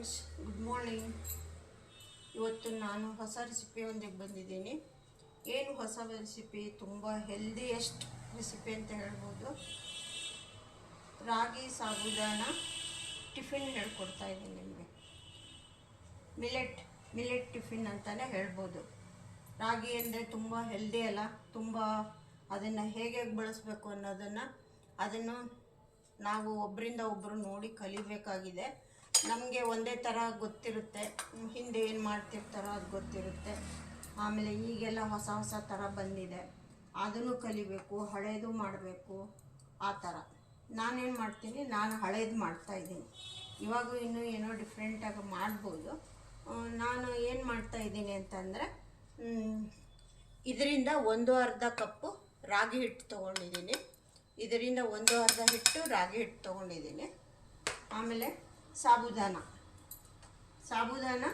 Friends good morning ಇವತ್ತು ನಾನು ಹೊಸ ರೆಸಿಪಿಯೊಂದಿಗೆ ಬಂದಿದ್ದೀನಿ. ಏನು ಹೊಸ ರೆಸಿಪಿ ತುಂಬ ಹೆಲ್ದಿಯೆಸ್ಟ್ ರೆಸಿಪಿ ಅಂತ ಹೇಳ್ಬೋದು. ರಾಗಿ ಸಾಬುದಾನ ಟಿಫಿನ್ ಹೇಳ್ಕೊಡ್ತಾ ಇದ್ದೀನಿ ನಿಮಗೆ. ಮಿಲೆಟ್ ಮಿಲೆಟ್ ಟಿಫಿನ್ ಅಂತಲೇ ಹೇಳ್ಬೋದು. ರಾಗಿ ಅಂದರೆ ತುಂಬ ಹೆಲ್ದಿ ಅಲ್ಲ, ತುಂಬ ಅದನ್ನು ಹೇಗೆ ಬಳಸಬೇಕು ಅನ್ನೋದನ್ನು ಅದನ್ನು ನಾವು ಒಬ್ಬರಿಂದ ಒಬ್ಬರು ನೋಡಿ ಕಲಿಬೇಕಾಗಿದೆ. ನಮಗೆ ಒಂದೇ ಥರ ಗೊತ್ತಿರುತ್ತೆ. ಹಿಂದೆ ಏನು ಮಾಡ್ತಿರ್ತಾರೋ ಅದು ಗೊತ್ತಿರುತ್ತೆ. ಆಮೇಲೆ ಈಗೆಲ್ಲ ಹೊಸ ಹೊಸ ಥರ ಬಂದಿದೆ. ಅದನ್ನು ಕಲಿಬೇಕು, ಹಳೇದು ಮಾಡಬೇಕು, ಆ ಥರ ನಾನೇನು ಮಾಡ್ತೀನಿ? ನಾನು ಹಳೇದು ಮಾಡ್ತಾಯಿದ್ದೀನಿ ಇವಾಗೂ ಇನ್ನೂ ಏನೋ ಡಿಫ್ರೆಂಟಾಗಿ ಮಾಡ್ಬೋದು. ನಾನು ಏನು ಮಾಡ್ತಾ ಇದ್ದೀನಿ ಅಂತಂದರೆ ಇದರಿಂದ ಒಂದು ಅರ್ಧ ಕಪ್ಪು ರಾಗಿ ಹಿಟ್ಟು ತೊಗೊಂಡಿದ್ದೀನಿ. ಇದರಿಂದ ಒಂದು ಅರ್ಧ ಹಿಟ್ಟು ರಾಗಿ ಹಿಟ್ಟು ತೊಗೊಂಡಿದ್ದೀನಿ. ಆಮೇಲೆ ಸಾಬುದಾನ. ಸಾಬುದಾನ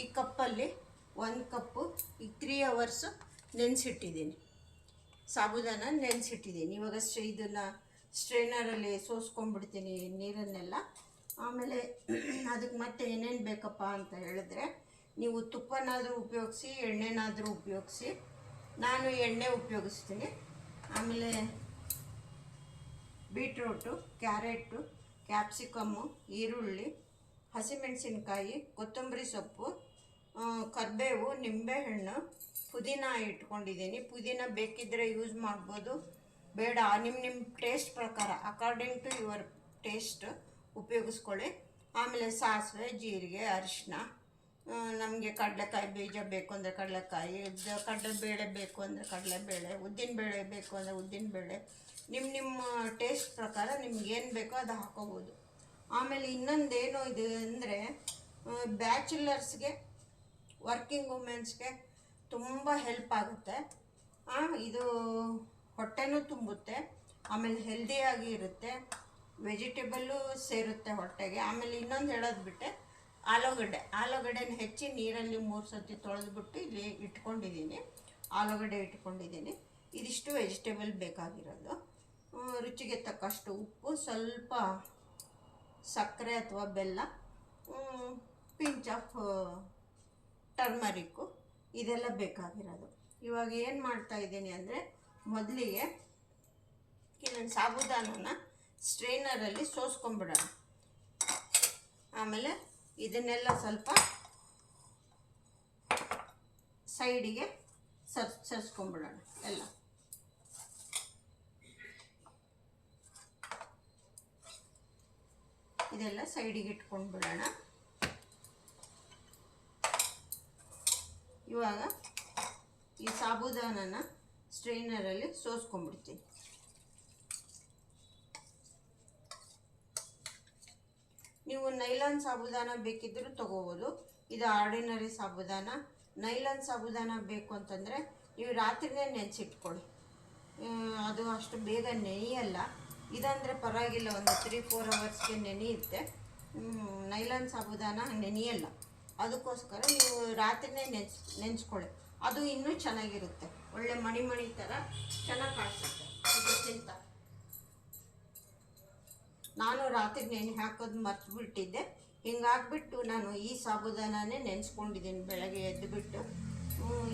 ಈ ಕಪ್ಪಲ್ಲಿ ಒಂದು ಕಪ್ಪು, ಈ ತ್ರೀ ಅವರ್ಸು ನೆನೆಸಿಟ್ಟಿದ್ದೀನಿ. ಸಾಬುದಾನ ನೆನೆಸಿಟ್ಟಿದ್ದೀನಿ. ಇವಾಗ ಇದನ್ನು ಸ್ಟ್ರೈನರಲ್ಲಿ ಸೋಸ್ಕೊಂಡ್ಬಿಡ್ತೀನಿ ನೀರನ್ನೆಲ್ಲ. ಆಮೇಲೆ ಅದಕ್ಕೆ ಮತ್ತೆ ಏನೇನು ಬೇಕಪ್ಪ ಅಂತ ಹೇಳಿದ್ರೆ ನೀವು ತುಪ್ಪನಾದರೂ ಉಪಯೋಗಿಸಿ, ಎಣ್ಣೆನಾದರೂ ಉಪಯೋಗಿಸಿ. ನಾನು ಎಣ್ಣೆ ಉಪಯೋಗಿಸ್ತೀನಿ. ಆಮೇಲೆ ಬೀಟ್ರೂಟು, ಕ್ಯಾರೆಟು, ಕ್ಯಾಪ್ಸಿಕಮ್ಮು, ಈರುಳ್ಳಿ, ಹಸಿಮೆಣಸಿನ್ಕಾಯಿ, ಕೊತ್ತಂಬರಿ ಸೊಪ್ಪು ಕರ್ಬೇವು, ನಿಂಬೆಹಣ್ಣು, ಪುದೀನ ಇಟ್ಕೊಂಡಿದ್ದೀನಿ. ಪುದೀನ ಬೇಕಿದ್ದರೆ ಯೂಸ್ ಮಾಡ್ಬೋದು. ಬೇಡ ನಿಮ್ಮ ನಿಮ್ಮ ಟೇಸ್ಟ್ ಪ್ರಕಾರ ಅಕಾರ್ಡಿಂಗ್ ಟು ಯುವರ್ ಟೇಸ್ಟ್ ಉಪಯೋಗಿಸ್ಕೊಳ್ಳಿ. ಆಮೇಲೆ ಸಾಸಿವೆ, ಜೀರಿಗೆ ಅರಿಶಿನ ನಮಗೆ ಕಡಲೆಕಾಯಿ ಬೀಜ ಬೇಕು ಅಂದರೆ ಕಡಲೆಕಾಯಿ ಕಡಲೆ ಕಡಲೆಬೇಳೆ ಬೇಕು ಅಂದರೆ ಕಡಲೆಬೇಳೆ, ಉದ್ದಿನಬೇಳೆ ಬೇಕು ಅಂದರೆ ಉದ್ದಿನಬೇಳೆ ನಿಮ್ಮ ನಿಮ್ಮ ಟೇಸ್ಟ್ ಪ್ರಕಾರ ನಿಮ್ಗೆ ಏನು ಬೇಕೋ ಅದು ಹಾಕೋಬೋದು. ಆಮೇಲೆ ಇನ್ನೊಂದೇನು ಇದು ಅಂದರೆ ಬ್ಯಾಚುಲರ್ಸ್ಗೆ, ವರ್ಕಿಂಗ್ ವುಮೆನ್ಸ್ಗೆ ತುಂಬ ಹೆಲ್ಪ್ ಆಗುತ್ತೆ. ಇದು ಹೊಟ್ಟೆನೂ ತುಂಬುತ್ತೆ, ಆಮೇಲೆ ಹೆಲ್ದಿಯಾಗಿ ಇರುತ್ತೆ, ವೆಜಿಟೇಬಲ್ಲು ಸೇರುತ್ತೆ ಹೊಟ್ಟೆಗೆ. ಆಮೇಲೆ ಇನ್ನೊಂದು ಹೇಳೋದು ಬಿಟ್ಟೆ, ಆಲೂಗಡ್ಡೆ. ಆಲೂಗಡ್ಡೆನ ಹೆಚ್ಚಿ ನೀರಲ್ಲಿ ಮೂರು ಸತಿ ತೊಳೆದ್ಬಿಟ್ಟು ಇಲ್ಲಿ ಇಟ್ಕೊಂಡಿದ್ದೀನಿ. ಆಲೂಗಡ್ಡೆ ಇಟ್ಕೊಂಡಿದ್ದೀನಿ. ಇದಿಷ್ಟು ವೆಜಿಟೇಬಲ್ ಬೇಕಾಗಿರೋದು. ರುಚಿಗೆ ತಕ್ಕಷ್ಟು ಉಪ್ಪು, ಸ್ವಲ್ಪ ಸಕ್ಕರೆ ಅಥವಾ ಬೆಲ್ಲ ಪಿಂಚ್ ಆಫ್ ಟರ್ಮರಿಕ್ಕು ಇದೆಲ್ಲ ಬೇಕಾಗಿರೋದು. ಇವಾಗ ಏನು ಮಾಡ್ತಾ ಇದ್ದೀನಿ ಅಂದರೆ ಮೊದಲಿಗೆ ಇನ್ನೊಂದು ಸಾಬುದಾನನ ಸ್ಟ್ರೈನರಲ್ಲಿ ಸೋಸ್ಕೊಂಬಿಡೋಣ ಆಮೇಲೆ ಇದನ್ನೆಲ್ಲ ಸ್ವಲ್ಪ ಸೈಡಿಗೆ ಸರ್ ಸರ್ಸ್ಕೊಂಬಿಡೋಣ ಎಲ್ಲ. ಇದೆಲ್ಲ ಸೈಡಿಗೆ ಇಟ್ಕೊಂಡು ಬಿಡೋಣ ಇವಾಗ ಈ ಸಾಬುದಾನನ ಸ್ಟ್ರೈನರಲ್ಲಿ ಸೋಸ್ಕೊಂಡ್ಬಿಡ್ತೀನಿ. ನೀವು ನೈಲಾನ್ ಸಾಬುದಾನ ಬೇಕಿದ್ದರೂ ತಗೋಬೋದು. ಇದು ಆರ್ಡಿನರಿ ಸಾಬುದಾನ. ನೈಲಾನ್ ಸಾಬುದಾನ ಬೇಕು ಅಂತಂದರೆ ನೀವು ರಾತ್ರಿನೇ ನೆನೆಸಿಟ್ಕೊಳ್ಳಿ. ಅದು ಅಷ್ಟು ಬೇಗ ನೆನೆಯಲ್ಲ ಇದಂದರೆ ಪರವಾಗಿಲ್ಲ, ಒಂದು ತ್ರೀ ಫೋರ್ ಅವರ್ಸ್ಗೆ ನೆನೆಯುತ್ತೆ ನೈಲಾನ್ ಸಾಬುದಾನ ನೆನೆಯಲ್ಲ. ಅದಕ್ಕೋಸ್ಕರ ನೀವು ರಾತ್ರಿನೇ ನೆನ್ಸ್, ನೆನೆಸ್ಕೊಳ್ಳಿ. ಅದು ಇನ್ನೂ ಚೆನ್ನಾಗಿರುತ್ತೆ. ಒಳ್ಳೆ ಮಣಿ ಮಣಿ ಥರ ಚೆನ್ನಾಗಿ ಕಾಣಿಸುತ್ತೆ. ಇದಕ್ಕಿಂತ ನಾನು ರಾತ್ರಿ ನೆನೆ ಹಾಕೋದು ಮರ್ತ್ಬಿಟ್ಟಿದ್ದೆ. ಹಿಂಗಾಗ್ಬಿಟ್ಟು ನಾನು ಈ ಸಾಬುದಾನನೇ ನೆನೆಸ್ಕೊಂಡಿದ್ದೀನಿ ಬೆಳಗ್ಗೆ ಎದ್ದುಬಿಟ್ಟು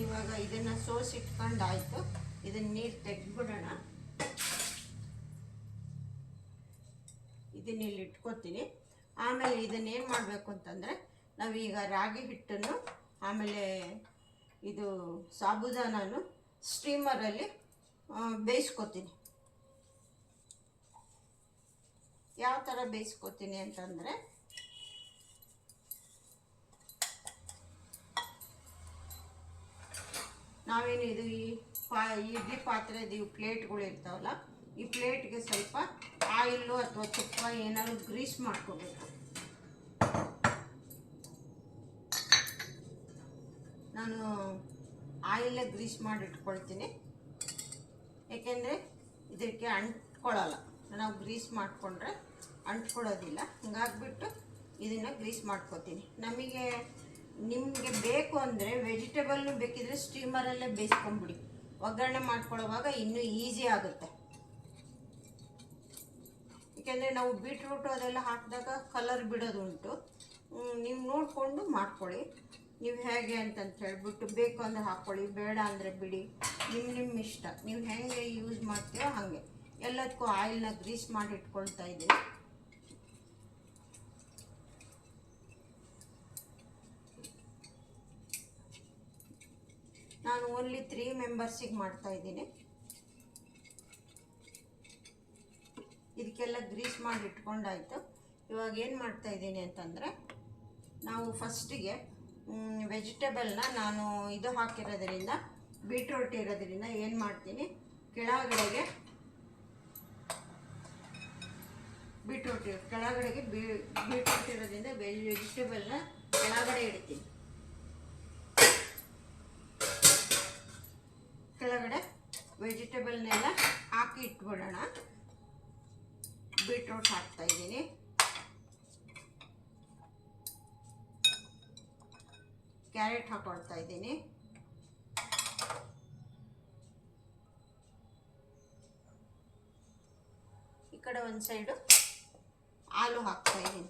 ಇವಾಗ ಇದನ್ನು ಸೋಸಿಟ್ಕೊಂಡಾಯಿತು ಇದನ್ನ ನೀರು ತೆಗೆದ್ಬಿಡೋಣ. ಇದನ್ನ ಇಲ್ಲಿ ಇಟ್ಕೋತೀನಿ. ಆಮೇಲೆ ಇದನ್ನೇನು ಮಾಡಬೇಕು ಅಂತಂದರೆ, ನಾವೀಗ ರಾಗಿ ಹಿಟ್ಟನ್ನು, ಆಮೇಲೆ ಇದು ಸಾಬುದಾನನು ಸ್ಟೀಮರಲ್ಲಿ ಬೇಯಿಸ್ಕೊತೀನಿ. ಯಾವ ಥರ ಬೇಯಿಸ್ಕೊತೀನಿ ಅಂತಂದರೆ, ನಾವೇನು ಇದು ಈ ಪಾ ಇಡ್ಲಿ ಪಾತ್ರೆದು ಈ ಪ್ಲೇಟ್ಗಳು ಇರ್ತಾವಲ್ಲ, ಈ ಪ್ಲೇಟ್ಗೆ ಸ್ವಲ್ಪ ಆಯಿಲು ಅಥವಾ ತುಪ್ಪ ಏನಾದ್ರು ಗ್ರೀಸ್ ಮಾಡ್ಕೋಬೇಕು. ನಾನು ಆಯಿಲೇ ಗ್ರೀಸ್ ಮಾಡಿ ಇಟ್ಕೊಳ್ತೀನಿ ಏಕೆಂದರೆ ಇದಕ್ಕೆ ಅಂಟ್ಕೊಳ್ಳಲ್ಲ. ನಾವು ಗ್ರೀಸ್ ಮಾಡಿಕೊಂಡ್ರೆ ಅಂಟ್ಕೊಳ್ಳೋದಿಲ್ಲ. ಹಿಂಗಾಗ್ಬಿಟ್ಟು ಇದನ್ನು ಗ್ರೀಸ್ ಮಾಡ್ಕೊತೀನಿ. ನಮಗೆ ನಿಮಗೆ ಬೇಕು ಅಂದರೆ ವೆಜಿಟೇಬಲ್ನು ಬೇಕಿದ್ರೆ ಸ್ಟೀಮರಲ್ಲೇ ಬೇಯಿಸ್ಕೊಂಬಿಡಿ ಒಗ್ಗರಣೆ ಮಾಡ್ಕೊಳ್ಳೋವಾಗ ಇನ್ನೂ ಈಸಿ ಆಗುತ್ತೆ. ಯಾಕೆಂದರೆ ನಾವು ಬೀಟ್ರೂಟು ಅದೆಲ್ಲ ಹಾಕಿದಾಗ ಕಲರ್ ಬಿಡೋದುಂಟು. ನೀವು ನೋಡಿಕೊಂಡು ಮಾಡ್ಕೊಳ್ಳಿ. ನೀವು ಹೇಗೆ ಅಂತಂತ ಹೇಳ್ಬಿಟ್ಟು ಬೇಕು ಅಂದರೆ ಹಾಕ್ಕೊಳ್ಳಿ ಬೇಡ ಅಂದರೆ ಬಿಡಿ. ನಿಮ್ಮ ನಿಮ್ಮ ಇಷ್ಟ. ನೀವು ಹೇಗೆ ಯೂಸ್ ಮಾಡ್ತೀರೋ ಹಾಗೆ. ಎಲ್ಲದಕ್ಕೂ ಆಯಿಲ್ನ ಗ್ರೀಸ್ ಮಾಡಿ ಇಟ್ಕೊಳ್ತಾ ಇದ್ದೀನಿ. ನಾನು ಓನ್ಲಿ ತ್ರೀ ಮೆಂಬರ್ಸಿಗೆ ಮಾಡ್ತಾ ಇದಕ್ಕೆಲ್ಲ ಗ್ರೀಸ್ ಮಾಡಿ ಇಟ್ಕೊಂಡಾಯ್ತು. ಇವಾಗ ಏನು ಮಾಡ್ತಾ ಇದ್ದೀನಿ ಅಂತಂದರೆ, ನಾವು ಫಸ್ಟಿಗೆ ವೆಜಿಟೇಬಲ್ನ ನಾನು ಇದು ಹಾಕಿರೋದ್ರಿಂದ, ಬೀಟ್ರೂಟ್ ಇರೋದ್ರಿಂದ ಏನು ಮಾಡ್ತೀನಿ, ಕೆಳಗಡೆಗೆ ಬೀಟ್ರೂಟ್ ಕೆಳಗಡೆಗೆ ಬೀ, ಬೀಟ್ರೂಟ್ ಇರೋದ್ರಿಂದ ವೆಜಿಟೇಬಲ್ನ ಕೆಳಗಡೆ ಇಡ್ತೀನಿ. ಕೆಳಗಡೆ ವೆಜಿಟೇಬಲ್ನೆಲ್ಲ ಹಾಕಿ ಇಟ್ಬಿಡೋಣ. ಬೀಟ್ರೂಟ್ ಹಾಕ್ತಾ ಇದ್ದೀನಿ ಕ್ಯಾರೆಟ್ ಹಾಕೊಳ್ತಾ ಇದ್ದೀನಿ ಈ ಕಡೆ ಒಂದು ಸೈಡು ಹಾಲು ಹಾಕ್ತಾ ಇದ್ದೀನಿ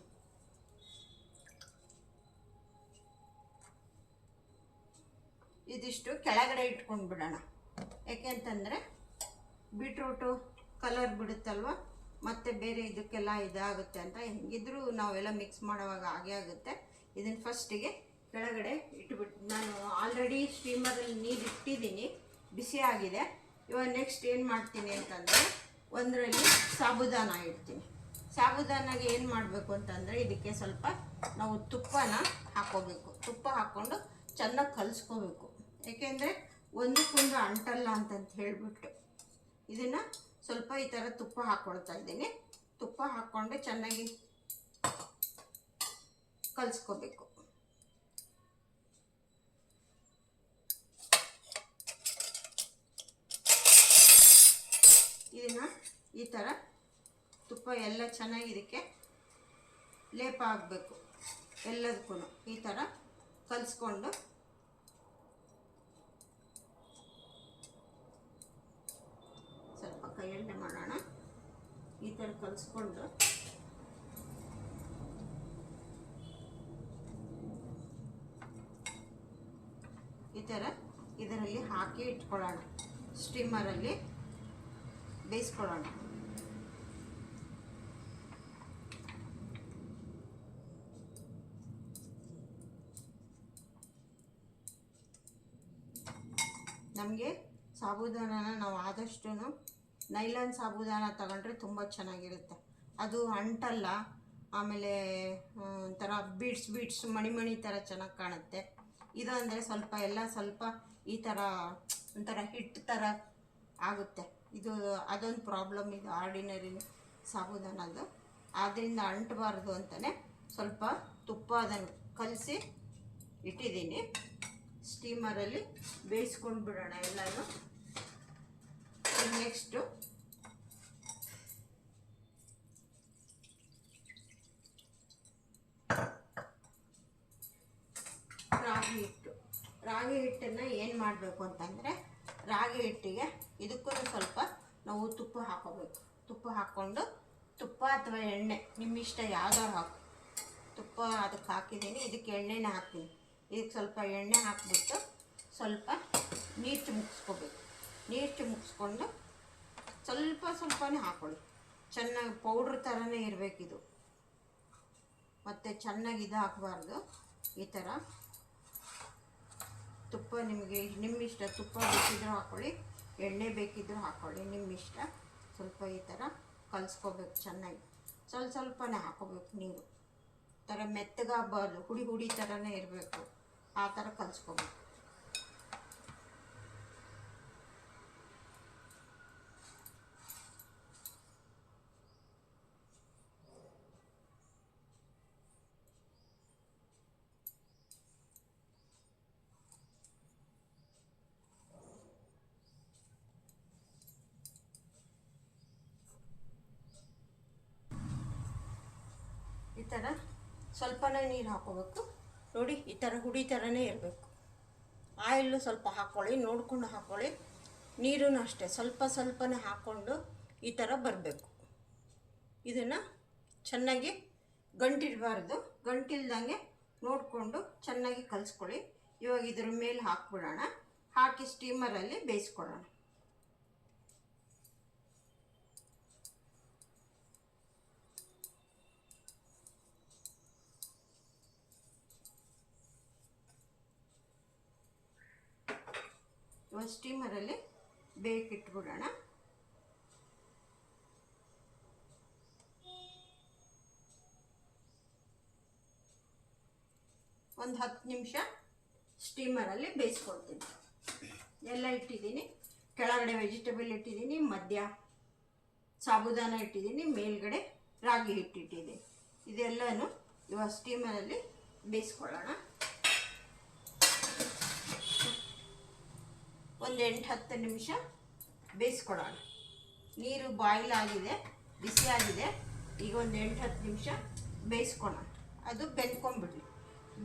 ಇದಿಷ್ಟು ಕೆಳಗಡೆ ಇಟ್ಕೊಂಡು ಬಿಡೋಣ ಯಾಕೆಂತಂದರೆ ಬೀಟ್ರೂಟು ಕಲರ್ ಬಿಡುತ್ತಲ್ವ ಮತ್ತೆ ಬೇರೆ ಇದಕ್ಕೆಲ್ಲ ಇದಾಗುತ್ತೆ ಅಂತ ಹೆಂಗಿದ್ರು ನಾವೆಲ್ಲ ಮಿಕ್ಸ್ ಮಾಡುವಾಗ ಹಾಗೆ ಆಗುತ್ತೆ. ಇದನ್ನು ಫಸ್ಟಿಗೆ ಕೆಳಗಡೆ ಇಟ್ಬಿಟ್ಟು ನಾನು ಆಲ್ರೆಡಿ ಸ್ಟೀಮರಲ್ಲಿ ನೀರು ಇಟ್ಟಿದ್ದೀನಿ. ಬಿಸಿ ಆಗಿದೆ. ಇವಾಗ ನೆಕ್ಸ್ಟ್ ಏನು ಮಾಡ್ತೀನಿ ಅಂತಂದರೆ ಒಂದರಲ್ಲಿ ಸಾಬುದಾನ ಇಡ್ತೀನಿ. ಸಾಬುದಾನಾಗೆ ಏನು ಮಾಡಬೇಕು ಅಂತಂದರೆ ಇದಕ್ಕೆ ಸ್ವಲ್ಪ ನಾವು ತುಪ್ಪನ ಹಾಕೋಬೇಕು. ತುಪ್ಪ ಹಾಕ್ಕೊಂಡು ಚೆನ್ನಾಗಿ ಕಲಿಸ್ಕೋಬೇಕು. ಏಕೆಂದರೆ ಒಂದಕ್ಕೊಂದು ಅಂಟಲ್ಲ ಅಂತಂತ ಹೇಳಿಬಿಟ್ಟು ಇದನ್ನು ಸ್ವಲ್ಪ ಈ ಥರ ತುಪ್ಪ ಹಾಕ್ಕೊಳ್ತಾ ಇದ್ದೀನಿ. ತುಪ್ಪ ಹಾಕ್ಕೊಂಡು ಚೆನ್ನಾಗಿ ಕಲಿಸ್ಕೋಬೇಕು. ಇದನ್ನು ಈ ಥರ ತುಪ್ಪ ಎಲ್ಲ ಚೆನ್ನಾಗಿ ಇದಕ್ಕೆ ಲೇಪ ಆಗಬೇಕು ಎಲ್ಲದಕ್ಕೂ ಈ ಥರ ಕಲಿಸ್ಕೊಂಡು ಸ್ವಲ್ಪ ಕೈ ಎಣ್ಣೆ ಮಾಡೋಣ ಈ ಥರ ಕಲಿಸ್ಕೊಂಡು ಈ ಥರ ಇದರಲ್ಲಿ ಹಾಕಿ ಇಟ್ಕೊಳ್ಳೋಣ. ಸ್ಟಿಮ್ಮರಲ್ಲಿ ಬೇಯಿಸ್ಕೊಳ್ಳೋಣ. ನಮಗೆ ಸಾಬುದಾನನ ನಾವು ಆದಷ್ಟು ನೈಲಾನ್ ಸಾಬುದಾನ ತಗೊಂಡ್ರೆ ತುಂಬ ಚೆನ್ನಾಗಿರುತ್ತೆ. ಅದು ಅಂಟಲ್ಲ, ಆಮೇಲೆ ಒಂಥರ ಬೀಡ್ಸ್ ಬೀಡ್ಸ್ ಮಣಿ ಮಣಿ ಥರ ಚೆನ್ನಾಗಿ ಕಾಣುತ್ತೆ. ಇದು ಅಂದರೆ ಸ್ವಲ್ಪ, ಎಲ್ಲ ಸ್ವಲ್ಪ ಈ ಥರ ಒಂಥರ ಹಿಟ್ ಥರ ಆಗುತ್ತೆ. ಇದು ಅದೊಂದು ಪ್ರಾಬ್ಲಮ್, ಇದು ಆರ್ಡಿನರಿ ಸಾಬುದಾನದ್ದು. ಆದ್ದರಿಂದ ಅಂಟಬಾರ್ದು ಅಂತಲೇ ಸ್ವಲ್ಪ ತುಪ್ಪ ಅದನ್ನು ಕಲಸಿ ಇಟ್ಟಿದ್ದೀನಿ. ಸ್ಟೀಮರಲ್ಲಿ ಬೇಯಿಸ್ಕೊಂಡು ಬಿಡೋಣ ಎಲ್ಲನೂ. ನೆಕ್ಸ್ಟು ರಾಗಿ ಹಿಟ್ಟು. ರಾಗಿ ಹಿಟ್ಟನ್ನು ಏನು ಮಾಡಬೇಕು ಅಂತಂದರೆ, ರಾಗಿ ಹಿಟ್ಟಿಗೆ ಇದಕ್ಕೂ ಸ್ವಲ್ಪ ನಾವು ತುಪ್ಪ ಹಾಕೋಬೇಕು. ತುಪ್ಪ ಹಾಕ್ಕೊಂಡು, ತುಪ್ಪ ಅಥವಾ ಎಣ್ಣೆ ನಿಮ್ಮ ಇಷ್ಟ ಯಾವ್ದಾರು ಹಾಕು. ತುಪ್ಪ ಅದಕ್ಕೆ ಹಾಕಿದ್ದೀನಿ, ಇದಕ್ಕೆ ಎಣ್ಣೆನ ಹಾಕ್ತೀನಿ. ಇದಕ್ಕೆ ಸ್ವಲ್ಪ ಎಣ್ಣೆ ಹಾಕಿಬಿಟ್ಟು ಸ್ವಲ್ಪ ನೀರು ಚಿಮುಕ್ಸ್ಕೋಬೇಕು ನೀರು ಮುಗಿಸ್ಕೊಂಡು ಸ್ವಲ್ಪ ಸ್ವಲ್ಪನೇ ಹಾಕ್ಕೊಳ್ಳಿ ಚೆನ್ನಾಗಿ ಪೌಡ್ರ್ ಥರನೇ ಇರಬೇಕಿದು. ಮತ್ತು ಚೆನ್ನಾಗಿ ಇದು ಹಾಕಬಾರ್ದು. ಈ ಥರ ತುಪ್ಪ ನಿಮಗೆ ನಿಮ್ಮ ಇಷ್ಟ ತುಪ್ಪ ಬೇಕಿದ್ರೂ ಹಾಕ್ಕೊಳ್ಳಿ ಎಣ್ಣೆ ಬೇಕಿದ್ರೂ ಹಾಕ್ಕೊಳ್ಳಿ ನಿಮ್ಮ ಇಷ್ಟ ಸ್ವಲ್ಪ ಈ ಥರ ಕಲಿಸ್ಕೋಬೇಕು ಚೆನ್ನಾಗಿ. ಸ್ವಲ್ಪ ಸ್ವಲ್ಪನೇ ಹಾಕೋಬೇಕು ನೀರು. ಥರ ಮೆತ್ತಗಾಗಬಾರ್ದು ಹುಡಿ ಹುಡಿ ಥರನೇ ಇರಬೇಕು. ಆ ಥರ ಕಲಿಸ್ಕೋಬೇಕು. ಥರ ಸ್ವಲ್ಪನೇ ನೀರು ಹಾಕೋಬೇಕು. ನೋಡಿ, ಈ ಥರ ಹುಡಿ ಥರನೇ ಇರಬೇಕು. ಆಯಿಲ್ಲು ಸ್ವಲ್ಪ ಹಾಕ್ಕೊಳ್ಳಿ ನೋಡ್ಕೊಂಡು ಹಾಕ್ಕೊಳ್ಳಿ ನೀರೂ ಅಷ್ಟೇ, ಸ್ವಲ್ಪ ಸ್ವಲ್ಪನೇ ಹಾಕ್ಕೊಂಡು ಈ ಥರ ಬರಬೇಕು. ಇದನ್ನು ಚೆನ್ನಾಗಿ ಗಂಟಿಡಬಾರ್ದು ಗಂಟಿಲ್ದಂಗೆ ನೋಡಿಕೊಂಡು ಚೆನ್ನಾಗಿ ಕಲಿಸ್ಕೊಳ್ಳಿ. ಇವಾಗ ಇದ್ರ ಮೇಲೆ ಹಾಕ್ಬಿಡೋಣ. ಹಾಕಿ ಸ್ಟೀಮರಲ್ಲಿ ಬೇಯಿಸ್ಕೊಳ್ಳೋಣ. ಸ್ಟೀಮರಲ್ಲಿ ಬೇಕಿಟ್ಬಿಡೋಣ. ಒಂದು ಹತ್ತು ನಿಮಿಷ ಸ್ಟೀಮರಲ್ಲಿ ಬೇಯಿಸ್ಕೊಳ್ತೀನಿ ಎಲ್ಲ ಇಟ್ಟಿದ್ದೀನಿ. ಕೆಳಗಡೆ ವೆಜಿಟೇಬಲ್ ಇಟ್ಟಿದ್ದೀನಿ, ಮಧ್ಯ ಸಾಬುದಾನ ಇಟ್ಟಿದ್ದೀನಿ, ಮೇಲ್ಗಡೆ ರಾಗಿ ಹಿಟ್ಟು ಇಟ್ಟಿದ್ದೀನಿ ಇದೆಲ್ಲನೂ ಇವಾಗ ಸ್ಟೀಮರಲ್ಲಿ ಬೇಯಿಸ್ಕೊಳ್ಳೋಣ. ಒಂದು ಎಂಟು ಹತ್ತು ನಿಮಿಷ ಬೇಯಿಸ್ಕೊಡೋಣ. ನೀರು ಬಾಯ್ಲ್ ಆಗಿದೆ ಬಿಸಿ ಆಗಿದೆ ಈಗ ಒಂದು ಎಂಟು ಹತ್ತು ನಿಮಿಷ ಬೇಯಿಸ್ಕೊಳ ಅದು ಬೆಂದ್ಕೊಂಡ್ಬಿಡ್ಲಿ.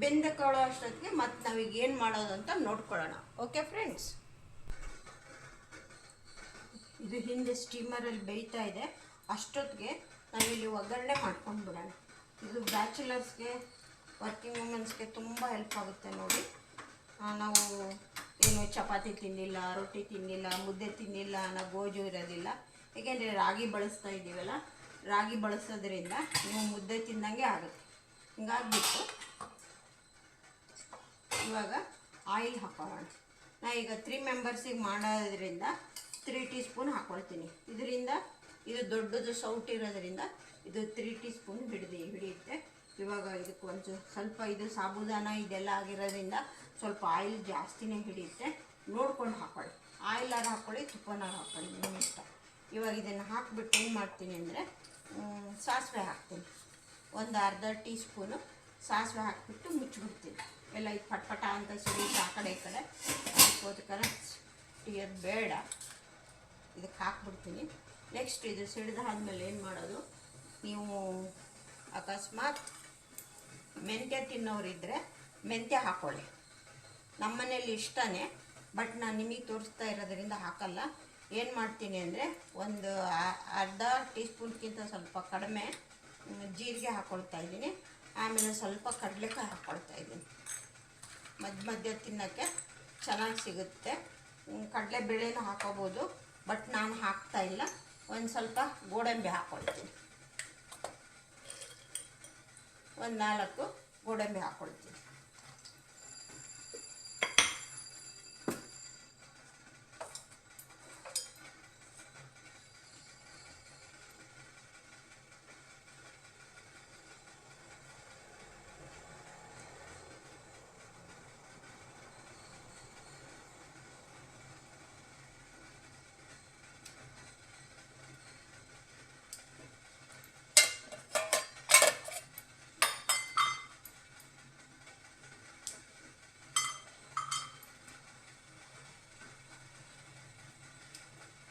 ಬೆಂದಕೊಳ್ಳೋ ಅಷ್ಟೊತ್ತಿಗೆ ಮತ್ತೆ ನಾವೀಗ ಏನು ಮಾಡೋದು ಅಂತ ನೋಡ್ಕೊಳ್ಳೋಣ. ಓಕೆ ಫ್ರೆಂಡ್ಸ್ ಇದು ಹಿಂದೆ ಸ್ಟೀಮರಲ್ಲಿ ಬೇಯ್ತಾ ಇದೆ. ಅಷ್ಟೊತ್ತಿಗೆ ನಾವಿಲ್ಲಿ ಒಗ್ಗರಣೆ ಮಾಡ್ಕೊಂಡ್ಬಿಡೋಣ ಇದು ಬ್ಯಾಚುಲರ್ಸ್ಗೆ ವರ್ಕಿಂಗ್ ವುಮೆನ್ಸ್ಗೆ ತುಂಬ ಹೆಲ್ಪ್ ಆಗುತ್ತೆ ನೋಡಿ. ನಾವು ಏನು ಚಪಾತಿ ತಿನ್ನಿಲ್ಲ, ರೊಟ್ಟಿ ತಿನ್ನಿಲ್ಲ, ಮುದ್ದೆ ತಿನ್ನಿಲ್ಲ, ಅನ್ನೋ ಗೋಜು ಇರೋದಿಲ್ಲ. ಏಕೆಂದರೆ ರಾಗಿ ಬಳಸ್ತಾ ಇದ್ದೀವಲ್ಲ, ರಾಗಿ ಬಳಸೋದ್ರಿಂದ ನೀವು ಮುದ್ದೆ ತಿಂದಂಗೆ ಆಗುತ್ತೆ. ಹಿಂಗಾಗ್ಬಿಟ್ಟು ಇವಾಗ ಆಯಿಲ್ ಹಾಕೋಣ. ನಾ ಈಗ ತ್ರೀ ಮೆಂಬರ್ಸಿಗೆ ಮಾಡೋದ್ರಿಂದ ತ್ರೀ ಟೀ ಸ್ಪೂನ್ ಹಾಕ್ಕೊಳ್ತೀನಿ ಇದರಿಂದ ಇದು ದೊಡ್ಡದು ಸೌಟ್ ಇರೋದ್ರಿಂದ ಇದು ತ್ರೀ ಟೀ ಸ್ಪೂನ್ ಹಿಡಿದು ಹಿಡಿಯುತ್ತೆ ಇವಾಗ ಇದಕ್ಕೆ ಒಂದು ಸ್ವಲ್ಪ ಇದು ಸಾಬುದಾನ ಇದೆಲ್ಲ ಆಗಿರೋದ್ರಿಂದ ಸ್ವಲ್ಪ ಆಯಿಲ್ ಜಾಸ್ತಿನೇ ಹಿಡಿಯುತ್ತೆ. ನೋಡ್ಕೊಂಡು ಹಾಕ್ಕೊಳ್ಳಿ ಆಯಿಲಾರು ಹಾಕ್ಕೊಳ್ಳಿ ತುಪ್ಪನಾರು ಹಾಕ್ಕೊಳ್ಳಿ ನಿಮ್ಮ ಇಷ್ಟ. ಇವಾಗ ಇದನ್ನು ಹಾಕ್ಬಿಟ್ಟು ಏನು ಮಾಡ್ತೀನಿ ಅಂದರೆ ಸಾಸಿವೆ ಹಾಕ್ತೀನಿ. ಒಂದು ಅರ್ಧ ಟೀ ಸ್ಪೂನು ಸಾಸಿವೆ ಹಾಕಿಬಿಟ್ಟು ಮುಚ್ಚಿಬಿಡ್ತೀನಿ. ಎಲ್ಲ ಇದು ಪಟ್ ಪಟ ಅಂತ ಸಿಡಿಯುತ್ತೆ ಆ ಕಡೆ ಈ ಕಡೆ. ಸಿಡಿಯೋದು ಬೇಡ. ಇದಕ್ಕೆ ಹಾಕ್ಬಿಡ್ತೀನಿ. ನೆಕ್ಸ್ಟ್ ಇದು ಸಿಡಿದಾದ್ಮೇಲೆ ಏನು ಮಾಡೋದು? ನೀವು ಅಕಸ್ಮಾತ್ ಮೆಂತ್ಯ ತಿನ್ನೋರಿದ್ದರೆ ಮೆಂತ್ಯ ಹಾಕ್ಕೊಳ್ಳಿ ನಮ್ಮನೇಲಿ ಇಷ್ಟನೇ, ಬಟ್ ನಾನು ನಿಮಗೆ ತೋರಿಸ್ತಾ ಇರೋದ್ರಿಂದ ಹಾಕಲ್ಲ. ಏನು ಮಾಡ್ತೀನಿ ಅಂದರೆ, ಒಂದು ಅರ್ಧ ಟೀ ಸ್ಪೂನ್ಗಿಂತ ಸ್ವಲ್ಪ ಕಡಿಮೆ ಜೀರಿಗೆ ಹಾಕ್ಕೊಳ್ತಾ ಇದ್ದೀನಿ. ಆಮೇಲೆ ಸ್ವಲ್ಪ ಕಡಲೆಕಾಯಿ ಹಾಕ್ಕೊಳ್ತಾ ಇದ್ದೀನಿ. ಮಧ್ಯ ಮಧ್ಯ ತಿನ್ನೋಕ್ಕೆ ಚೆನ್ನಾಗಿ ಸಿಗುತ್ತೆ. ಕಡಲೆ ಕಡಲೆಬೇಳೆನೂ ಹಾಕೋಬೋದು, ಬಟ್ ನಾನು ಹಾಕ್ತಾ ಇಲ್ಲ. ಒಂದು ಸ್ವಲ್ಪ ಗೋಡಂಬಿ ಹಾಕ್ಕೊಳ್ತೀನಿ ಒಂದು ನಾಲ್ಕು ಗೋಡಂಬಿ ಹಾಕ್ಕೊಳ್ತೀನಿ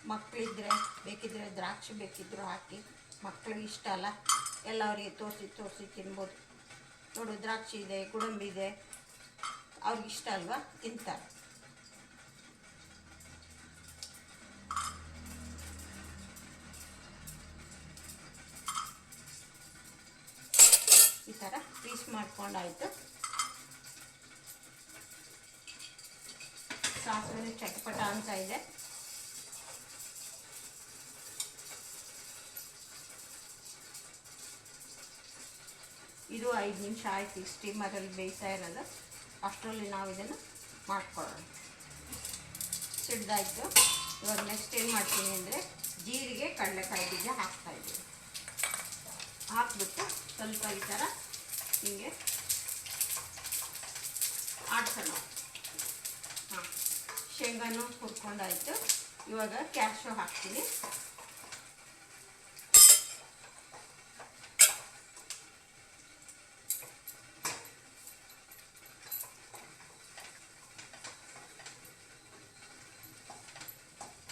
ಮಕ್ಕಳಿದ್ರೆ ಬೇಕಿದ್ರೆ ದ್ರಾಕ್ಷಿ ಬೇಕಿದ್ರು ಹಾಕಿ ಮಕ್ಕಳಿಗೆ ಇಷ್ಟ ಅಲ್ಲ, ಎಲ್ಲ ಅವರಿಗೆ ತೋರಿಸಿ ತೋರಿಸಿ ತಿನ್ಬೋದು. ನೋಡು, ದ್ರಾಕ್ಷಿ ಇದೆ, ಗುಡಂಬಿ ಇದೆ, ಅವ್ರಿಗೆ ಇಷ್ಟ ಅಲ್ವಾ? ತಿಂತಾರೆ. ನಿಮಿಷ ಆಯ್ತು ಸ್ಟೀಮರಲ್ಲಿ ಬೇಯಿಸ್ತಾ ಇರೋದು. ಅಷ್ಟರಲ್ಲಿ ನಾವು ಇದನ್ನು ಮಾಡ್ಕೊಳ್ಳೋಣ. ಸಿಡ್ದಾಯಿತು. ಇವಾಗ ನೆಕ್ಸ್ಟ್ ಏನು ಮಾಡ್ತೀನಿ ಅಂದರೆ ಜೀರಿಗೆ ಕಡಲೆಕಾಯಿ ಬೀಜ ಹಾಕ್ತಾ ಇದ್ದೀನಿ. ಹಾಕ್ಬಿಟ್ಟು ಸ್ವಲ್ಪ ಈ ಥರ ಹಿಂಗೆ ಆಡ್ಸೋಣ. ಹಾಂ, ಶೇಂಗಾನು ಕುರ್ಕೊಂಡಾಯಿತು ಇವಾಗ ಕ್ಯಾಶು ಹಾಕ್ತೀನಿ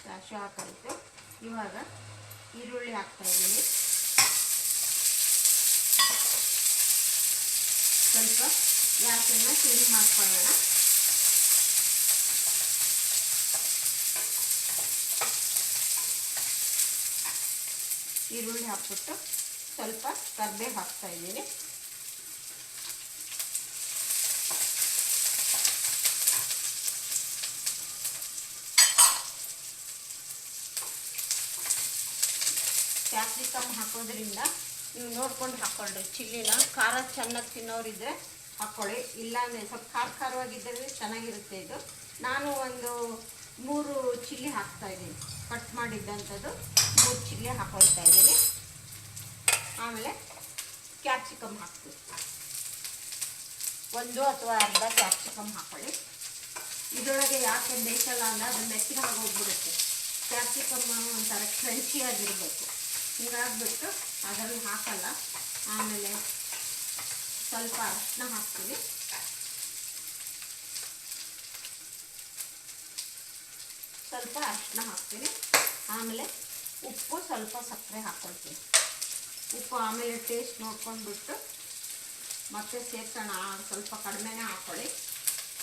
ಕ್ಯಾಶು ಹಾಕಾಯ್ತು ಇವಾಗ ಈರುಳ್ಳಿ ಹಾಕ್ತಾ ಇದ್ದೀನಿ ಸ್ವಲ್ಪ ಗ್ಯಾಸನ್ನು ಕ್ಲೀನ್ ಮಾಡ್ಕೊಳ್ಳೋಣ. ಈರುಳ್ಳಿ ಹಾಕ್ಬಿಟ್ಟು ಸ್ವಲ್ಪ ಕರ್ಬೇವು ಹಾಕ್ತಾ ಇದ್ದೀನಿ. ಕ್ಯಾಪ್ಸಿಕಮ್ ಹಾಕೋದ್ರಿಂದ ನೀವು ನೋಡ್ಕೊಂಡು ಹಾಕ್ಕೊಳ್ರಿ. ಚಿಲ್ಲಿನ, ಖಾರ ಚೆನ್ನಾಗಿ ತಿನ್ನೋರಿದ್ರೆ ಹಾಕ್ಕೊಳ್ಳಿ ಇಲ್ಲಾಂದರೆ ಸ್ವಲ್ಪ ಖಾರ ಖಾರವಾಗಿದ್ದರೆ ಚೆನ್ನಾಗಿರುತ್ತೆ ಇದು. ನಾನು ಒಂದು ಮೂರು ಚಿಲ್ಲಿ ಹಾಕ್ತಾ ಇದ್ದೀನಿ. ಕಟ್ ಮಾಡಿದ್ದಂಥದ್ದು ಮೂರು ಚಿಲ್ಲಿ ಹಾಕೊಳ್ತಾ ಇದ್ದೀನಿ. ಆಮೇಲೆ ಕ್ಯಾಪ್ಸಿಕಮ್ ಹಾಕ್ತೀನಿ. ಒಂದು ಅಥವಾ ಅರ್ಧ ಕ್ಯಾಪ್ಸಿಕಮ್ ಹಾಕೊಳ್ಳಿ. ಇದರೊಳಗೆ ಯಾಕೆ ಬೇಯಿಸಲ್ಲ ಅಂದರೆ ಅದು ಮೆತ್ತಿಗೆ ಹೋಗ್ಬಿಡುತ್ತೆ. ಕ್ಯಾಪ್ಸಿಕಮ್ ಒಂಥರ ಕ್ರಂಚಿಯಾಗಿರಬೇಕು. ಹಿಂಗಾಗ್ಬಿಟ್ಟು ಅದರಲ್ಲಿ ಹಾಕಲ್ಲ. ಆಮೇಲೆ ಸ್ವಲ್ಪ ಅರಿಶಿನ ಹಾಕ್ತೀವಿ. ಸ್ವಲ್ಪ ಅರಿಶಿನ ಹಾಕ್ತೀನಿ ಆಮೇಲೆ ಉಪ್ಪು ಸ್ವಲ್ಪ ಸಕ್ಕರೆ ಹಾಕ್ಕೊಳ್ತೀನಿ ಉಪ್ಪು ಆಮೇಲೆ ಟೇಸ್ಟ್ ನೋಡ್ಕೊಂಡ್ಬಿಟ್ಟು ಮತ್ತೆ ಸೇರ್ಸೋಣ. ಸ್ವಲ್ಪ ಕಡಿಮೆನೇ ಹಾಕ್ಕೊಳ್ಳಿ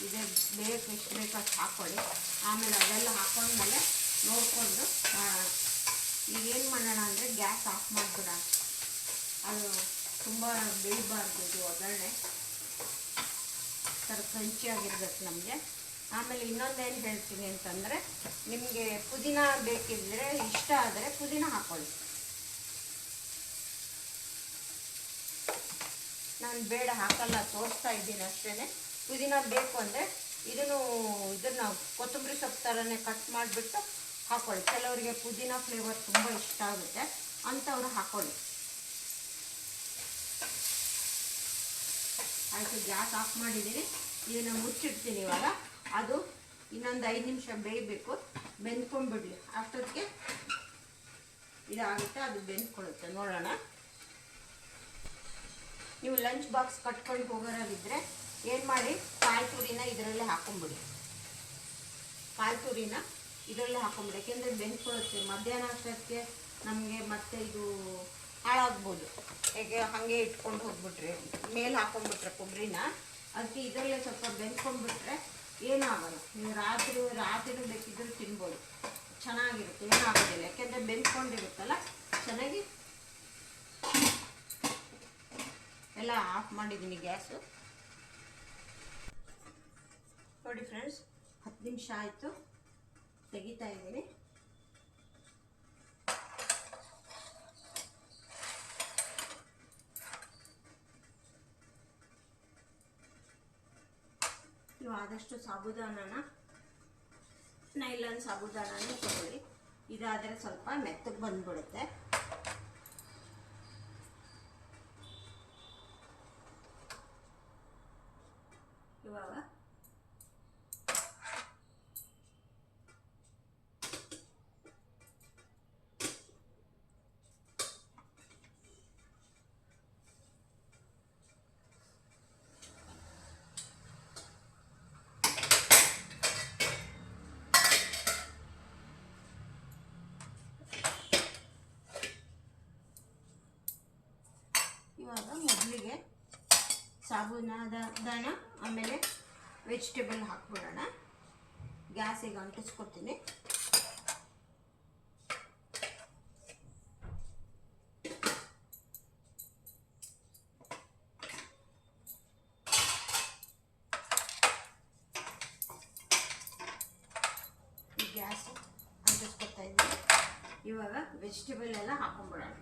ಇದೇ ಬೇಕು ಎಷ್ಟು ಬೇಕು ಅಷ್ಟು ಹಾಕ್ಕೊಳ್ಳಿ ಆಮೇಲೆ ಅದೆಲ್ಲ ಹಾಕೊಂಡ್ಮೇಲೆ ನೋಡಿಕೊಂಡು ಈಗೇನು ಮಾಡೋಣ ಅಂದರೆ ಗ್ಯಾಸ್ ಆಫ್ ಮಾಡಿಬಿಡೋಣ. ಅದು ತುಂಬ ಬೇಯಬಾರ್ದು ಇದು ಒಗ್ಗರಣೆ. ಥರ ಕ್ರಂಚಿ ಆಗಿರ್ಬೇಕು ನಮಗೆ. ಆಮೇಲೆ ಇನ್ನೊಂದೇನು ಹೇಳ್ತೀನಿ ಅಂತಂದರೆ, ನಿಮಗೆ ಪುದೀನ ಬೇಕಿದ್ದರೆ ಇಷ್ಟ ಆದರೆ ಪುದೀನ ಹಾಕ್ಕೊಳ್ಳಿ ನಾನು ಬೇಡ, ಹಾಕಲ್ಲ, ತೋರಿಸ್ತಾ ಇದ್ದೀನಿ ಅಷ್ಟೇ ಪುದೀನ ಬೇಕು ಅಂದರೆ ಇದನ್ನು ಇದನ್ನು ಕೊತ್ತಂಬರಿ ಸೊಪ್ಪು ಥರನೇ ಕಟ್ ಮಾಡಿಬಿಟ್ಟು ಹಾಕ್ಕೊಳ್ಳಿ ಕೆಲವರಿಗೆ ಪುದೀನ ಫ್ಲೇವರ್ ತುಂಬ ಇಷ್ಟ ಆಗುತ್ತೆ, ಅಂಥವ್ರು ಹಾಕ್ಕೊಳ್ಳಿ ಆಯಿತು, ಗ್ಯಾಸ್ ಆಫ್ ಮಾಡಿದ್ದೀನಿ. ಇದನ್ನು ಮುಚ್ಚಿಡ್ತೀನಿ ಇವಾಗ. ಅದು ಇನ್ನೊಂದು ಐದು ನಿಮಿಷ ಬೇಯಬೇಕು. ಬೆಂದ್ಕೊಂಡ್ಬಿಡ್ಲಿ. ಅಷ್ಟೊತ್ತಿಗೆ ಇದಾಗುತ್ತೆ, ಅದು ಬೆಂದ್ಕೊಳ್ಳುತ್ತೆ. ನೋಡೋಣ. ನೀವು ಲಂಚ್ ಬಾಕ್ಸ್ ಕಟ್ಕೊಂಡು ಹೋಗೋರಾಗಿದ್ದರೆ ಏನು ಮಾಡಿ? ಕಾಯಿ ತುರಿನ ಇದರಲ್ಲೇ ಹಾಕೊಂಬಿಡಿ ಕಾಯಿ ತುರಿನ ಇದರಲ್ಲೇ ಹಾಕೊಂಬಿಡಿ ಯಾಕೆಂದರೆ ಬೆಂದ್ಕೊಳ್ಳುತ್ತೆ. ಮಧ್ಯಾಹ್ನ ಅಷ್ಟೊತ್ತಿಗೆ ನಮಗೆ ಮತ್ತೆ ಇದು ಹಾಳಾಗ್ಬೋದು. ಹೇಗೆ ಹಾಗೆ ಇಟ್ಕೊಂಡು ಹೋಗ್ಬಿಟ್ರೆ, ಮೇಲೆ ಹಾಕೊಂಡ್ಬಿಟ್ರೆ ಕೊಬ್ಬರಿನ, ಅದಕ್ಕೆ ಇದರಲ್ಲೇ ಸ್ವಲ್ಪ ಬೆಂದ್ಕೊಂಡ್ಬಿಟ್ರೆ ಏನಾಗಲ್ಲ ನೀವು ರಾತ್ರಿ ರಾತ್ರಿ ಬೇಕಿದ್ದರೂ ತಿನ್ಬೋದು. ಚೆನ್ನಾಗಿರುತ್ತೆ ಏನಾಗೋದಿಲ್ಲ ಯಾಕೆಂದರೆ ಬೆಂದ್ಕೊಂಡಿರುತ್ತಲ್ಲ, ಚೆನ್ನಾಗಿ ಎಲ್ಲ ಆಫ್ ಮಾಡಿದ್ದೀನಿ ಗ್ಯಾಸು. ನೋಡಿ ಫ್ರೆಂಡ್ಸ್, ಹತ್ತು ನಿಮಿಷ ಆಯಿತು. ತೆಗಿತಾ ಇದ್ದೀನಿ ನೀವು ಆದಷ್ಟು ಸಾಬುದಾನನ ನೈಲನ್ ಸಾಬುದಾನನೇ ತಗೊಳ್ಳಿ. ಇದಾದರೆ ಸ್ವಲ್ಪ ಮೆತ್ತಗೆ ಬಂದ್ಬಿಡುತ್ತೆ ಇವಾಗ ಇವಾಗ ಮೊದಲಿಗೆ ಸಾಬೂನಾದ ದನ ಆಮೇಲೆ ವೆಜಿಟೇಬಲ್ ಹಾಕ್ಬಿಡೋಣ. ಗ್ಯಾಸಿಗೆ ಅಂಟಿಸ್ಕೊತೀನಿ ಈ ಗ್ಯಾಸ್ ಅಂಟಿಸ್ಕೊತಾ ಇದ್ದೀನಿ ಇವಾಗ ವೆಜಿಟೇಬಲ್ ಎಲ್ಲ ಹಾಕೊಂಡ್ಬಿಡೋಣ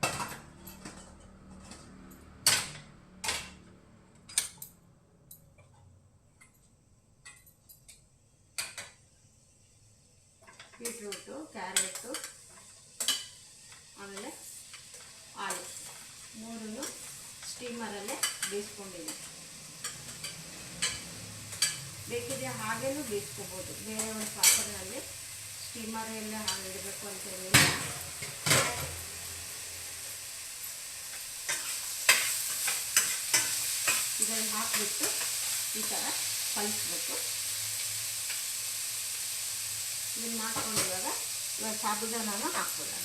ಬೀಟ್ರೂಟು, ಕ್ಯಾರೆಟು, ಆಮೇಲೆ ಆಲು ಮೂರನ್ನು ಸ್ಟೀಮರಲ್ಲೇ ಬೇಯಿಸ್ಕೊಂಡಿದ್ದೀನಿ. ಬೇಕಿದ್ರೆ ಹಾಗೇನೂ ಬೇಯಿಸ್ಕೋಬೋದು. ಬೇರೆ ಒಂದು ಪಾತ್ರೆಯಲ್ಲಿ ಸ್ಟೀಮರಲ್ಲೇ ಹಾಗೆ ಇಡಬೇಕು ಅಂತ ಏನಿಲ್ಲ. ಇದನ್ನು ಹಾಕಿಬಿಟ್ಟು ಈ ಥರ ಕಲಿಸ್ಬೇಕು ಇದನ್ನು ಹಾಕ್ಕೊಂಡು ಇವಾಗ ಇವಾಗ ಸಾಬುದಾನ ಹಾಕ್ಬಿಡೋಣ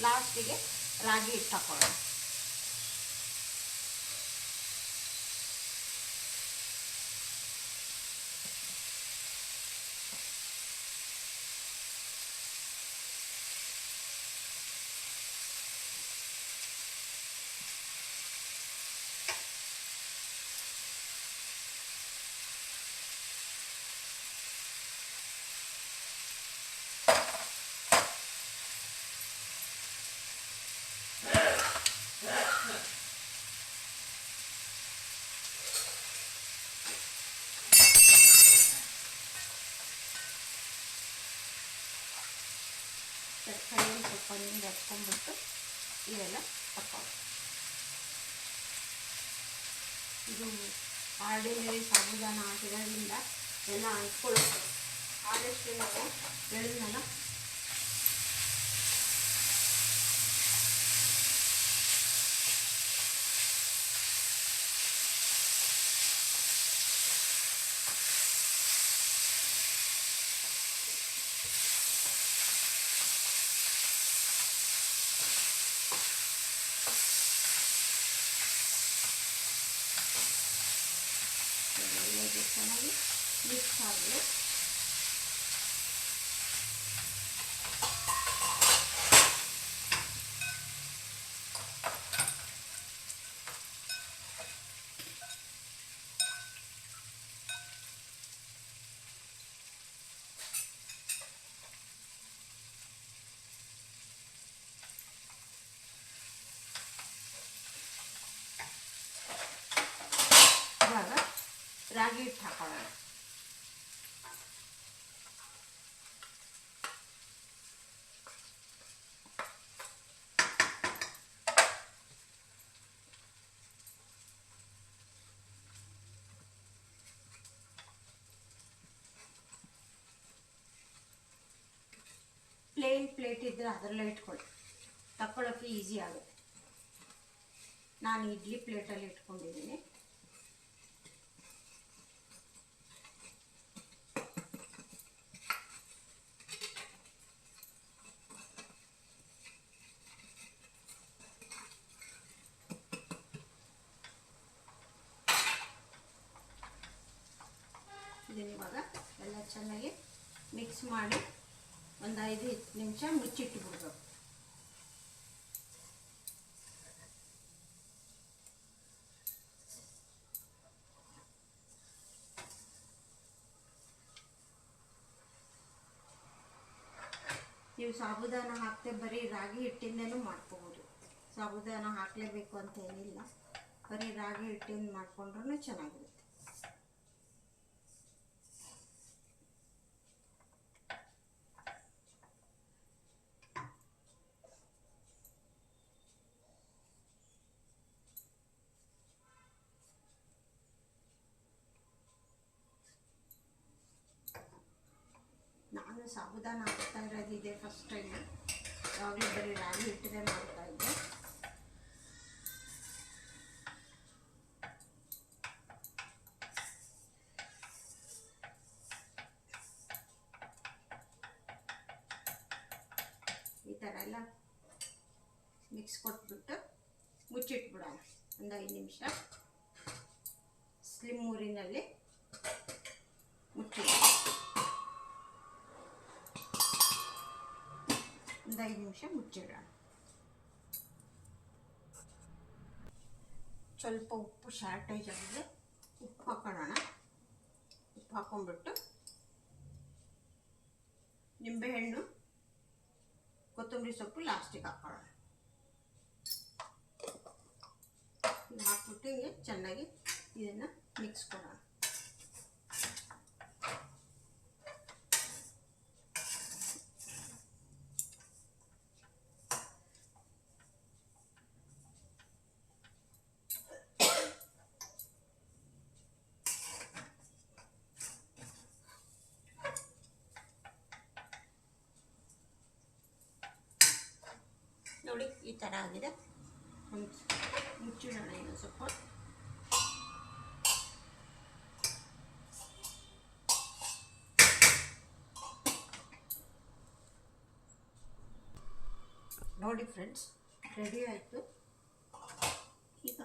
ಲಾಸ್ಟಿಗೆ ರಾಗಿ ಹಿಟ್ಟು ಹಾಕೊಳ್ಳೋಣ ಹಾಕೊಂಡ್ಬಿಟ್ಟು ಇವೆಲ್ಲ ತಕ್ಕೊಳ್ಳಿ ಇದು ಆರ್ಡಿನರಿ ಸಾಬುದಾನ ಹಾಕಿರೋದ್ರಿಂದ ಎಲ್ಲ ಅಂಟ್ಕೊಳ್ಳುತ್ತೆ. ಆದಷ್ಟು ನಾವು ಹೇಳಿದ್ನಲ್ಲ ಎಲ್ಲದು ಚೆನ್ನಾಗಿ ಮಿಕ್ಸ್ ಆಗಲಿ ಇವಾಗ ಪ್ಲೇನ್ ಪ್ಲೇಟ್ ಇದ್ದರೆ ಅದರಲ್ಲೇ ಇಟ್ಕೊಳ್ಳಿ. ತಗೊಳ್ಳೋಕ್ಕೆ ಈಸಿ ಆಗುತ್ತೆ. ನಾನು ಇಡ್ಲಿ ಪ್ಲೇಟಲ್ಲಿ ಇಟ್ಕೊಂಡಿದ್ದೀನಿ. ಇದನ್ನ ಇವಾಗ ಎಲ್ಲ ಚೆನ್ನಾಗಿ ಮಿಕ್ಸ್ ಮಾಡಿ ಒಂದು ಐದು ನಿಮಿಷ ಮುಚ್ಚಿಟ್ಬಿಡ್ಬೇಕು. ನೀವು ಸಾಬುದಾನ ಹಾಕ್ತೆ ಬರೀ ರಾಗಿ ಹಿಟ್ಟಿಂದನೂ ಮಾಡ್ಕೋಬೋದು. ಸಾಬುದಾನ ಹಾಕಲೇಬೇಕು ಅಂತ ಏನಿಲ್ಲ. ಬರೀ ರಾಗಿ ಹಿಟ್ಟಿಂದ ಮಾಡ್ಕೊಂಡ್ರೂ ಚೆನ್ನಾಗಿರುತ್ತೆ. ನಾನು ಸಾಬುದಾನ ಹಾಕ್ತಾ ಇರೋದಿದೆ ಫಸ್ಟ್ ಟೈಮ್ ಯಾವಾಗಲೂ ಬರೀ ರಾಗಿ ಹಿಟ್ಟಿದೆ ಮಾಡ್ತಾ ಇದ್ದೆ. ಈ ಥರ ಎಲ್ಲ ಮಿಕ್ಸ್ ಕೊಟ್ಬಿಟ್ಟು ಮುಚ್ಚಿಟ್ಬಿಡೋಣ. ಒಂದು ಐದು ನಿಮಿಷ ಸ್ಲಿಮ್ ಊರಿನಲ್ಲಿ ಮುಚ್ಚಿಟ್ಟು ಒಂದು ಐದು ನಿಮಿಷ ಮುಚ್ಚಿಡೋಣ ಸ್ವಲ್ಪ ಉಪ್ಪು ಶಾರ್ಟೇಜ್ ಆಗಿದೆ. ಉಪ್ಪು ಹಾಕೊಳ್ಳೋಣ ಉಪ್ಪು ಹಾಕೊಂಡ್ಬಿಟ್ಟು ನಿಂಬೆಹಣ್ಣು, ಕೊತ್ತಂಬರಿ ಸೊಪ್ಪು ಲಾಸ್ಟಿಗೆ ಹಾಕೊಳ್ಳೋಣ ಹಾಕ್ಬಿಟ್ಟು ಹಿಂಗೆ ಚೆನ್ನಾಗಿ ಇದನ್ನು ಮಿಕ್ಸ್ ಕೊಡೋಣ ನೋಡಿ ಈ ಥರ ಆಗಿದೆ ಒಂದು ಮುಚ್ಚಿಡೋಣ ಇನ್ನು ಸ್ವಲ್ಪ ನೋಡಿ ಫ್ರೆಂಡ್ಸ್ ರೆಡಿ ಆಯಿತು. ಈಗ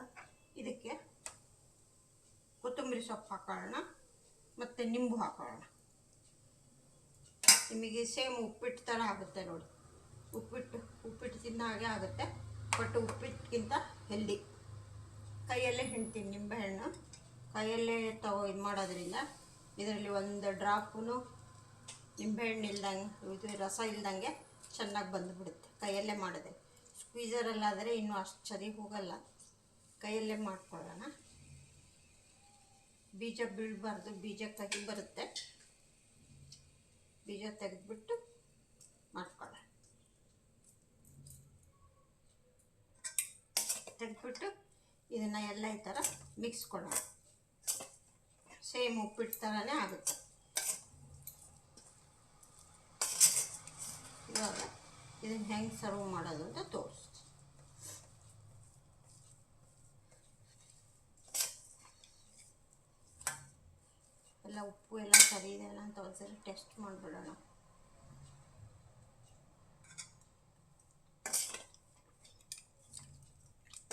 ಇದಕ್ಕೆ ಕೊತ್ತಂಬರಿ ಸೊಪ್ಪು ಹಾಕೋಣ ಮತ್ತು ನಿಂಬು ಹಾಕೋಣ ನಿಮಗೆ ಸೇಮ್ ಉಪ್ಪಿಟ್ಟು ಥರ ಆಗುತ್ತೆ ನೋಡಿ. ಉಪ್ಪಿಟ್ಟು ಉಪ್ಪಿಟ್ಟು ತಿನ್ನೋ ಹಾಗೆ ಆಗುತ್ತೆ, ಬಟ್ ಉಪ್ಪಿಟ್ಟಿಗಿಂತ ಹೆಲ್ದಿ ಕೈಯಲ್ಲೇ ಹಿಂಡ್ತೀನಿ ನಿಂಬೆಹಣ್ಣು ಕೈಯಲ್ಲೇ ತಗೋ, ಇದು ಮಾಡೋದ್ರಿಂದ ಇದರಲ್ಲಿ ಒಂದು ಡ್ರಾಪು ನಿಂಬೆಹಣ್ಣು ಇಲ್ದಂಗೆ, ಇದು ರಸ ಇಲ್ದಂಗೆ ಚೆನ್ನಾಗಿ ಬಂದುಬಿಡುತ್ತೆ. ಕೈಯಲ್ಲೇ ಮಾಡಿದೆ. ಸ್ಕ್ವೀಸರಲ್ಲಾದರೆ ಇನ್ನೂ ಅಷ್ಟು ಸರಿ ಹೋಗಲ್ಲ. ಕೈಯಲ್ಲೇ ಮಾಡ್ಕೊಳ್ಳೋಣ. ಬೀಜ ಬೀಳಬಾರ್ದು, ಬೀಜ ತೆಗೆದು ಬರುತ್ತೆ. ಬೀಜ ತೆಗೆದ್ಬಿಟ್ಟು ಮಾಡ್ಕೊಳ್ಳೋಣ. ತೆಗೆದ್ಬಿಟ್ಟು ಇದನ್ನು ಎಲ್ಲ ಈ ಥರ ಮಿಕ್ಸ್ ಕೊಡೋಣ ಸೇಮ್ ಉಪ್ಪಿಟ್ಟು ಥರನೇ ಆಗುತ್ತೆ. ಇವಾಗ ಇದನ್ನು ಹೆಂಗೆ ಸರ್ವ್ ಮಾಡೋದು ಅಂತ ತೋರಿಸ್ತೀನಿ. ಎಲ್ಲ ಉಪ್ಪು ಎಲ್ಲ ಸರಿ ಇದೆ ಅಂತ ಒಂದ್ಸರಿ ಟೆಸ್ಟ್ ಮಾಡಿಬಿಡೋಣ.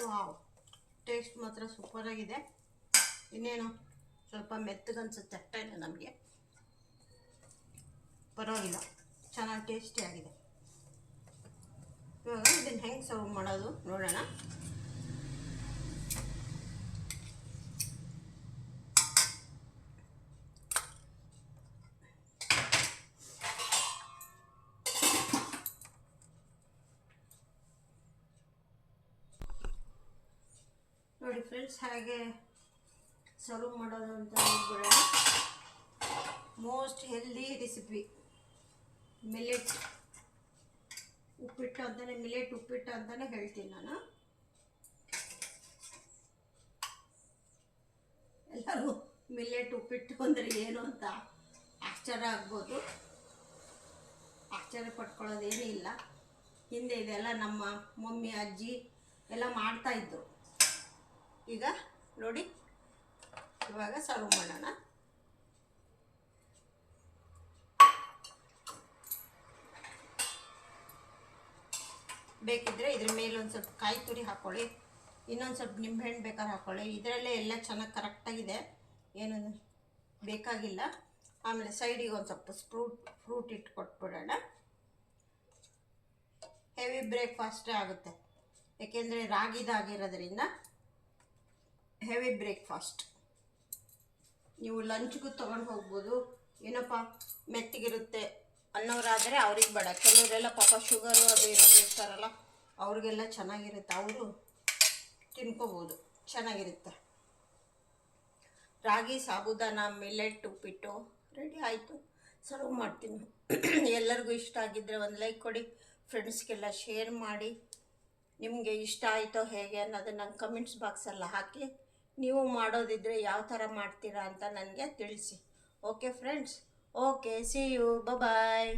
ವಾವ್ ಟೇಸ್ಟ್ ಮಾತ್ರ ಸೂಪರಾಗಿದೆ ಇನ್ನೇನು, ಸ್ವಲ್ಪ ಮೆತ್ತಗನ್ಸುತ್ತೆ ಅಷ್ಟೇ ನಮಗೆ. ಪರವಾಗಿಲ್ಲ. ಚೆನ್ನಾಗಿ ಟೇಸ್ಟಿ ಆಗಿದೆ. ಇವಾಗ ಇದನ್ನು ಹೆಂಗೆ ಸರ್ವ್ ಮಾಡೋದು ನೋಡೋಣ. ನೋಡಿ ಫ್ರೆಂಡ್ಸ್ ಹಾಗೆ ಸರ್ವ್ ಮಾಡೋದು ಅಂತ ಹೇಳ್ಬಿಡೋಣ ಮೋಸ್ಟ್ ಹೆಲ್ದಿ ರೆಸಿಪಿ ಮಿಲೆಟ್ ಉಪ್ಪಿಟ್ಟು ಅಂತಲೇ ಮಿಲೆಟ್ ಉಪ್ಪಿಟ್ಟು ಅಂತಲೇ ಹೇಳ್ತೀನಿ ನಾನು. ಎಲ್ಲರೂ ಮಿಲೆಟ್ ಉಪ್ಪಿಟ್ಟು ಅಂದರೆ ಏನು ಅಂತ ಆಶ್ಚರ್ಯ ಆಗ್ಬೋದು. ಆಶ್ಚರ್ಯ ಪಟ್ಕೊಳ್ಳೋದೇನೂ ಇಲ್ಲ. ಹಿಂದೆ ಇದೆಲ್ಲ ನಮ್ಮ ಮಮ್ಮಿ, ಅಜ್ಜಿ ಎಲ್ಲ ಮಾಡ್ತಾಯಿದ್ರು ಈಗ ನೋಡಿ, ಇವಾಗ ಸರ್ವ್ ಮಾಡೋಣ. ಬೇಕಿದ್ರೆ ಇದ್ರ ಮೇಲೆ ಒಂದು ಸ್ವಲ್ಪ ಕಾಯಿ ತುರಿ ಹಾಕ್ಕೊಳ್ಳಿ ಇನ್ನೊಂದು ಸ್ವಲ್ಪ ನಿಂಬೆಹಣ್ಣು ಬೇಕಾದ್ರೆ ಹಾಕ್ಕೊಳ್ಳಿ ಇದರಲ್ಲೇ ಎಲ್ಲ ಚೆನ್ನಾಗಿ ಕರೆಕ್ಟಾಗಿದೆ. ಏನು ಬೇಕಾಗಿಲ್ಲ. ಆಮೇಲೆ ಸೈಡಿಗೆ ಒಂದು ಸ್ವಲ್ಪ ಫ್ರೂಟ್ ಫ್ರೂಟ್ ಇಟ್ಟು ಕೊಟ್ಬಿಡೋಣ. ಹೆವಿ ಬ್ರೇಕ್ಫಾಸ್ಟೇ ಆಗುತ್ತೆ. ಏಕೆಂದರೆ ರಾಗಿದಾಗಿರೋದ್ರಿಂದ ಹೆವಿ ಬ್ರೇಕ್ಫಾಸ್ಟ್. ನೀವು ಲಂಚ್ಗೂ ತೊಗೊಂಡು ಹೋಗ್ಬೋದು. ಏನಪ್ಪ? ಮೆತ್ತಗಿರುತ್ತೆ. ಅನ್ನೋರಾದರೆ ಅವ್ರಿಗೆ ಬೇಡ. ಕೆಲವರೆಲ್ಲ ಪಾಪ ಶುಗರು ಅದು ಏನಾದ್ರು ಇರ್ತಾರಲ್ಲ, ಅವ್ರಿಗೆಲ್ಲ ಚೆನ್ನಾಗಿರುತ್ತೆ. ಅವರು ತಿನ್ಕೋಬೋದು. ಚೆನ್ನಾಗಿರುತ್ತೆ. ರಾಗಿ, ಸಾಬುದಾನ ಮಿಲೆಟ್ ಉಪ್ಪಿಟ್ಟು ರೆಡಿ ಆಯಿತು. ಸರ್ವ್ ಮಾಡ್ತೀನಿ. ಎಲ್ಲರಿಗೂ ಇಷ್ಟ ಆಗಿದ್ದರೆ ಒಂದು ಲೈಕ್ ಕೊಡಿ. ಫ್ರೆಂಡ್ಸ್ಗೆಲ್ಲ ಶೇರ್ ಮಾಡಿ. ನಿಮಗೆ ಇಷ್ಟ ಆಯಿತೋ ಹೇಗೆ ಅನ್ನೋದು ನಂಗೆ ಕಮೆಂಟ್ಸ್ ಬಾಕ್ಸಲ್ಲಿ ಹಾಕಿ. ನೀವು ಮಾಡೋದಿದ್ರೆ ಯಾವ ಥರ ಮಾಡ್ತೀರಾ ಅಂತ ನನಗೆ ತಿಳಿಸಿ. Okay friends Okay, see you. Bye-bye.